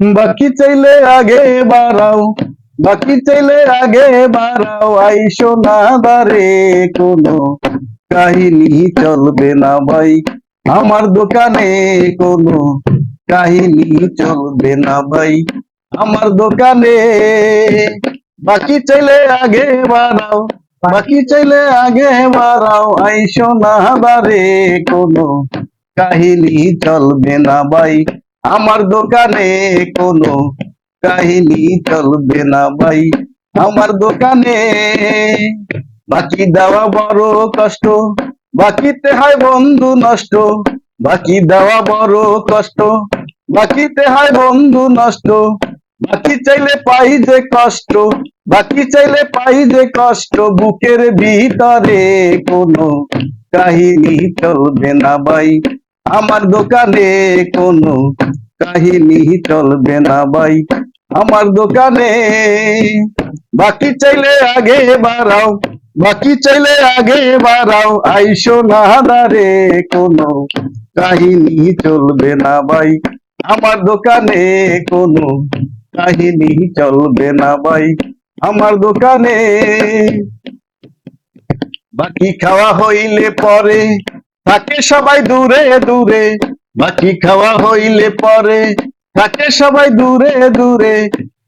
বাকি চাইলে আগে বাড়াও, বাকি চাইলে আগে বাড়াও, আইসো না দারে কোনো কাহিনী চলবে না ভাই। আমার দোকানে কোনো কাহিনী চলবে না ভাই। আমার দোকানে বাকি চাইলে আগে বাড়াও, বাকি চাইলে আগে বাড়াও, আইসো না দারে কোনো কাহিনী চলবে না ভাই। আমার দোকানে কোনো কাহিনী চলবে না ভাই। আমার দোকানে বাকি দেওয়া বড় কষ্ট, বাকিতে হয় বন্ধু নষ্ট। বাকি দেওয়া বড় কষ্ট, বাকিতে হয় বন্ধু নষ্ট। বাকি চাইলে পাই যে কষ্ট, বাকি চাইলে পাই যে কষ্ট। বুকের ভিতরে কোনো কাহিনী চলবে না ভাই। আমার দোকানে কোনো কাহিনী চলবে না ভাই। আমার দোকানে বাকি চাইলে আগে বাড়াও, বাকি চাইলে আগে বাড়াও। আইসো না দারে কোনো কাহিনী চলবে না ভাই। আমার দোকানে কোনো কাহিনী চলবে না ভাই। আমার দোকানে বাকি খাওয়া হইলে পরে থাকে সবাই দূরে দূরে, বাকি খাওয়া হইলে পরে। থাকে সবাই দূরে দূরে,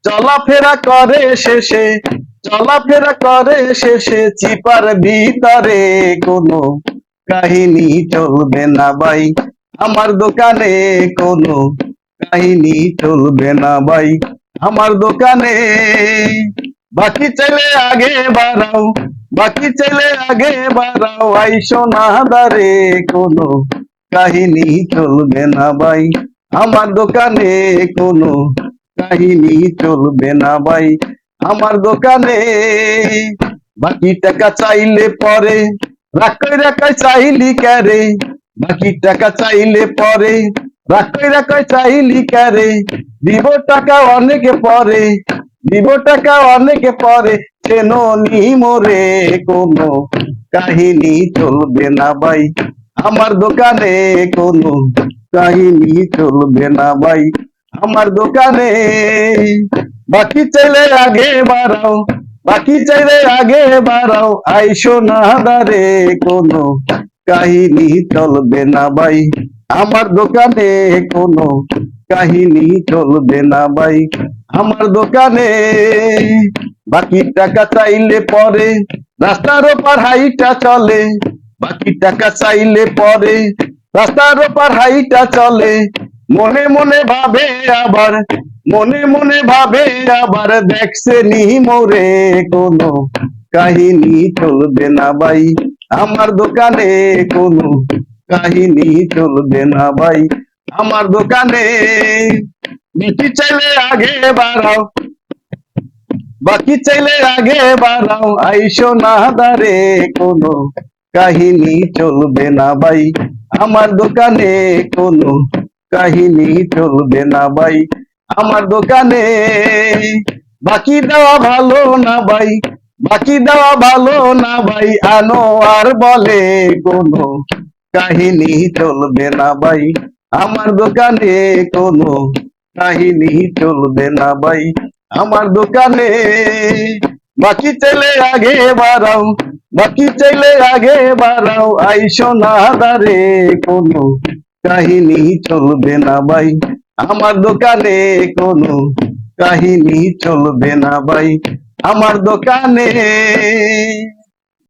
চলাফেরা করে শেষে। চলাফেরা করে শেষে, চিপার ভিতরে কোনো কাহিনী চলবে না ভাই। আমার দোকানে কোনো কাহিনী চলবে না ভাই। আমার দোকানে বাকি চাইলে আগে বাড়াও বাকি চাইলে আগে বাড়াও আইসো না দারে কোনো কাহিনী চলবে না ভাই। আমার দোকানে কোনো কাহিনী চলবে না ভাই। আমার দোকানে বাকি টাকা চাইলে পরে, রাখাই রাখাই চাইলি ক্যারে। বাকি টাকা চাইলে পরে, রাখাই রাখাই চাইলি ক্যারে। দিব টাকা অনেকে পরে, দিব টাকা অনেকে পরে কেন মোরে কোনো কাহিনী চলবে না ভাই? আমার দোকানে কোনো কাহিনী চলবে না ভাই। আমার দোকানে বাকি চাইলে আগে বাড়াও, বাকি চাইলে আগে বাড়াও। আইসো না দারে কোনো কাহিনী চলবে না ভাই। আমার দোকানে কোনো কাহিনী চলবে না ভাই। আমার দোকানে বাকি টাকা চাইলে পরে রাস্তার ওপার হাইটা চলে। বাকি টাকা চাইলে পরে রাস্তার ওপার হাইটা চলে। মনে মনে ভাবে আবার, মনে মনে ভাবে আবার দেখছে নি মোরে কোনো কাহিনী চলবে না ভাই। আমার দোকানে কোনো কাহিনী চলবে না ভাই। আমার দোকানে বিটি চাইলে আগে বাড়াও। বাকি চাইলে আগে বাড়াও। আইসো না দারে কোনো কাহিনী চলবে না ভাই। আমার দোকানে কোনো কাহিনী চলবে না ভাই। আমার দোকানে বাকি দেওয়া ভালো না ভাই। বাকি দেওয়া ভালো না ভাই। আনো আর বলে, কোনো কাহিনী চলবে না ভাই। আমার দোকানে কোনো কাহিনী চলবে না ভাই। আমার দোকানে বাকি চাইলে আগে বাড়াও, বাকি চাইলে আগে বাড়াও। আইসো না দারে কোনো কাহিনী চলবে না ভাই। আমার দোকানে কোনো কাহিনী চলবে না ভাই। আমার দোকানে